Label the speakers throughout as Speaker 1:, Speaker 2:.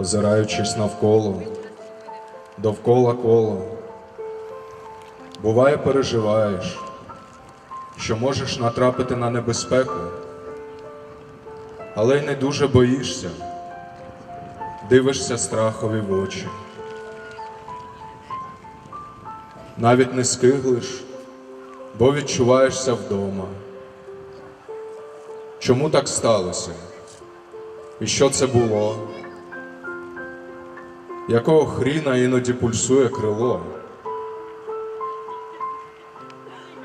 Speaker 1: озираючись навколо, довкола коло. Буває, переживаєш, що можеш натрапити на небезпеку, але й не дуже боїшся, дивишся страхові в очі. Навіть не скиглиш, бо відчуваєшся вдома. Чому так сталося? І що це було? Якого хріна іноді пульсує крило?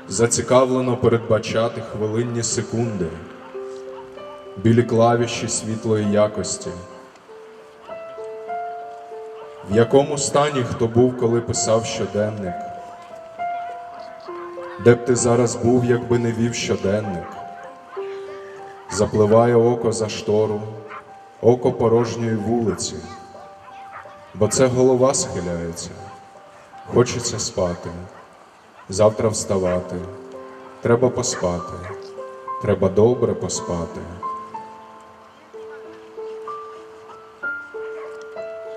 Speaker 1: Зацікавлено передбачати хвилинні секунди, білі клавіші світлої якості. В якому стані хто був, коли писав щоденник? Де б ти зараз був, якби не вів щоденник? Запливає око за штору, око порожньої вулиці, бо це голова схиляється, хочеться спати, завтра вставати, треба поспати, треба добре поспати.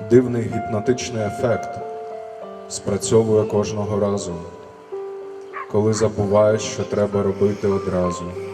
Speaker 1: Дивний гіпнотичний ефект спрацьовує кожного разу, коли забуваєш, що треба робити одразу.